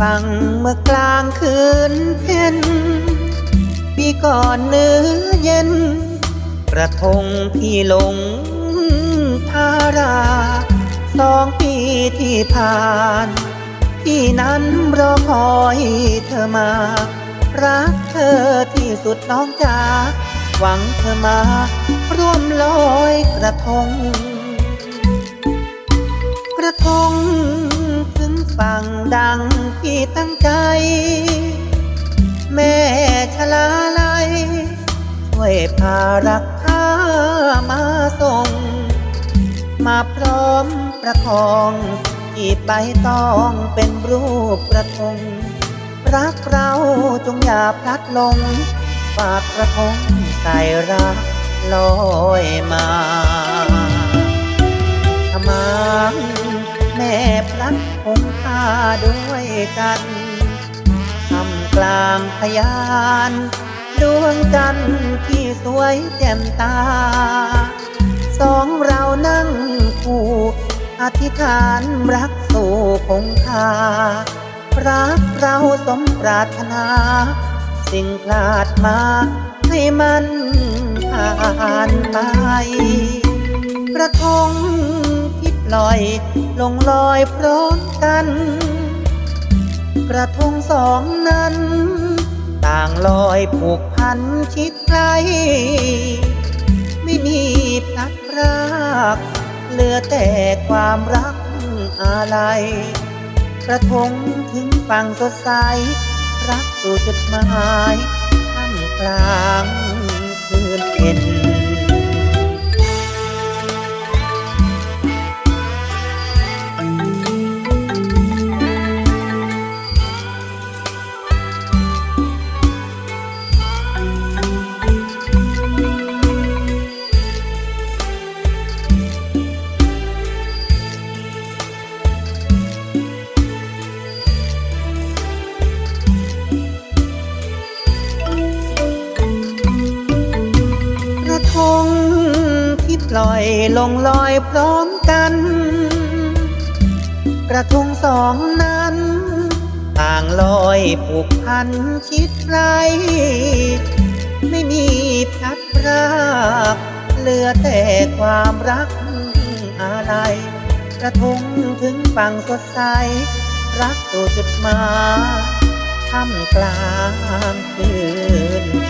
ฝั่งเมื่อกลางคืนเพ็ญปีก่อนเนื้อเย็น กระทงพี่หลงทาราสองปีที่ผ่านพี่นั้นรอคอยเธอมา รักเธอที่สุดน้องจ๋าหวังเธอมา ร่วมลอยกระทง กระทง ถึงฝั่งดังที่ตั้งใจ แม่ชลาลัยช่วยพารักข้ามาส่ง มาพร้อมประคองที่ใบตองเป็นรูปกระทง รักเราจงอย่าพลัดลงฝากกระทงใส่รักลอยมา ด้วยกันทำกลางพยานดวงจันทร์ที่สวยแจ่มตา สองเรานั่งคู่อธิษฐานรักสู่คงคา รักเราสมปรารถนา สิ่งพลาดมาให้มันผ่านไปกระทงที่ปล่อยลงลอยพร้อมกัน กระทงสองนั้น ต่างลอยผูกพันชิดไกลไม่มีพลัดพรากเหลือแต่ความรักอะไรกระทงถึงฝั่งสดใส รักสู่จุดหมายท่ามกลางคืนเพ็ญ งที่ปล่อยลงลอยพร้อมกัน กระทงสองนั้นต่างลอยผูกพันชิดไกลไม่มีพลัดพรากเหลือแต่ความรักอะไร กระทงถึงฝั่งสดใส รักสู่จุดหมายท่ามกลางคืน